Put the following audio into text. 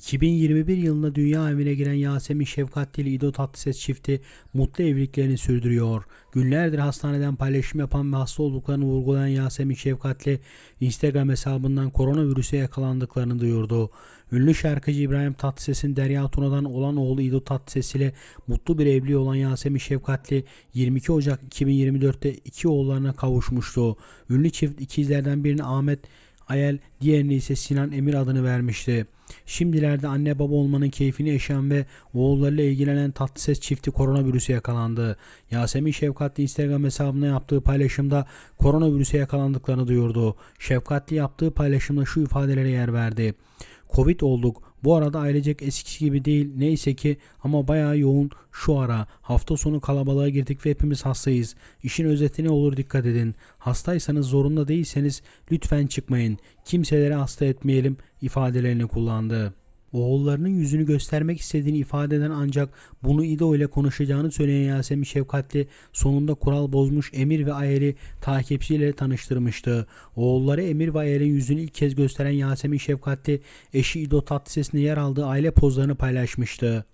2021 yılında dünya evine giren Yasemin Şefkatli ile İdo Tatlıses çifti mutlu evliliklerini sürdürüyor. Günlerdir hastaneden paylaşım yapan ve hasta olduklarını vurgulayan Yasemin Şefkatli Instagram hesabından koronavirüse yakalandıklarını duyurdu. Ünlü şarkıcı İbrahim Tatlıses'in Derya Tuna'dan olan oğlu İdo Tatlıses ile mutlu bir evliliği olan Yasemin Şefkatli 22 Ocak 2024'te iki oğullarına kavuşmuştu. Ünlü çift ikizlerden birini Ahmet Ayel, diğerini ise Sinan Emir adını vermişti. Şimdilerde anne baba olmanın keyfini yaşayan ve oğullarıyla ilgilenen Tatlıses çifti koronavirüse yakalandı. Yasemin Şefkatli Instagram hesabına yaptığı paylaşımda koronavirüse yakalandıklarını duyurdu. Şefkatli yaptığı paylaşımda şu ifadelere yer verdi. Covid olduk. Bu arada ailecek eskisi gibi değil neyse ki ama bayağı yoğun şu ara. Hafta sonu kalabalığa girdik ve hepimiz hastayız. İşin özeti ne olur dikkat edin. Hastaysanız zorunda değilseniz lütfen çıkmayın. Kimselere hasta etmeyelim ifadelerini kullandı. Oğullarının yüzünü göstermek istediğini ifade eden ancak bunu İdo ile konuşacağını söyleyen Yasemin Şefkatli sonunda kural bozmuş Emir ve Ayel'i takipçiyle tanıştırmıştı. Oğulları Emir ve Ayel'in yüzünü ilk kez gösteren Yasemin Şefkatli eşi İdo Tatlıses'inde yer aldığı aile pozlarını paylaşmıştı.